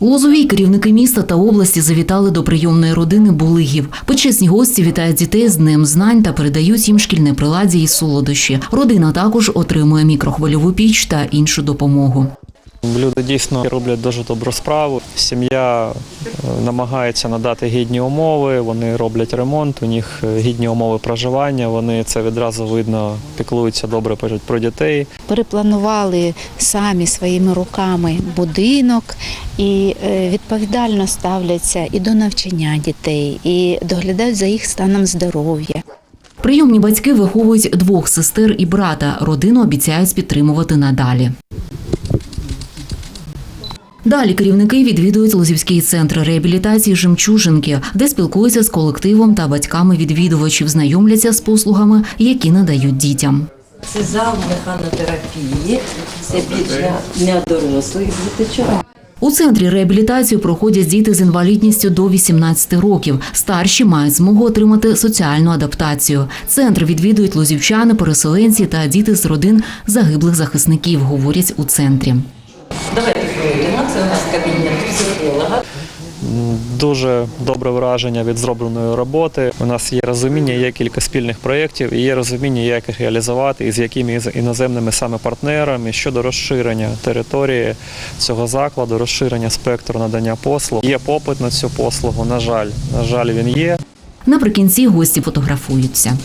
У Лозовій керівники міста та області завітали до прийомної родини Булигів. Почесні гості вітають дітей з Днем знань та передають їм шкільне приладдя і солодощі. Родина також отримує мікрохвильову піч та іншу допомогу. Люди дійсно роблять дуже добру справу. Сім'я е, намагається надати гідні умови, вони роблять ремонт, у них е, гідні умови проживання. Вони це відразу видно, піклуються добре про- про дітей. перепланували самі своїми руками будинок і е, відповідально ставляться і до навчання дітей, і доглядають за їх станом здоров'я. Прийомні батьки виховують двох сестер і брата. Родину обіцяють підтримувати надалі. Далі керівники відвідують Лозівський центр реабілітації Жемчужинки, де спілкуються з колективом та батьками відвідувачів, знайомляться з послугами, які надають дітям. Це зал механотерапії, це більш для, дорослих діточок. У центрі реабілітацію проходять діти з інвалідністю до 18 років. Старші мають змогу отримати соціальну адаптацію. Центр відвідують лозівчани, переселенці та діти з родин загиблих захисників, говорять у центрі. Пройдемо. Це у нас кабінет психолога. Дуже добре враження від зробленої роботи. У нас є розуміння, є кілька спільних проєктів і є розуміння, як їх реалізувати і з якими іноземними саме партнерами щодо розширення території цього закладу, розширення спектру надання послуг. Є попит на цю послугу. На жаль, на жаль, він є. Наприкінці гості фотографуються.